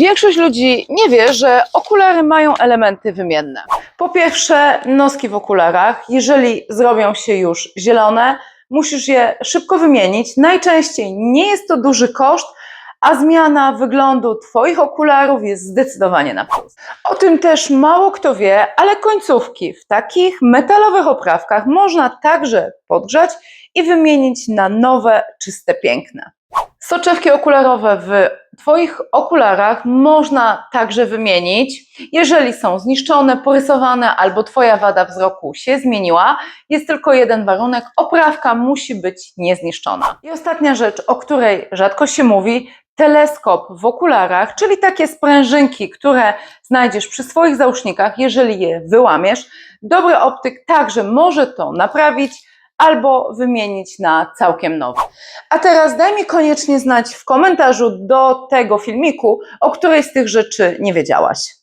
Większość ludzi nie wie, że okulary mają elementy wymienne. Po pierwsze, noski w okularach, jeżeli zrobią się już zielone, musisz je szybko wymienić. Najczęściej nie jest to duży koszt, a zmiana wyglądu Twoich okularów jest zdecydowanie na plus. O tym też mało kto wie, ale końcówki w takich metalowych oprawkach można także podgrzać i wymienić na nowe, czyste, piękne. Soczewki okularowe w Twoich okularach można także wymienić, jeżeli są zniszczone, porysowane albo Twoja wada wzroku się zmieniła. Jest tylko jeden warunek: oprawka musi być niezniszczona. I ostatnia rzecz, o której rzadko się mówi, teleskop w okularach, czyli takie sprężynki, które znajdziesz przy swoich załóżnikach, jeżeli je wyłamiesz. Dobry optyk także może to naprawić albo wymienić na całkiem nowy. A teraz daj mi koniecznie znać w komentarzu do tego filmiku, o której z tych rzeczy nie wiedziałaś.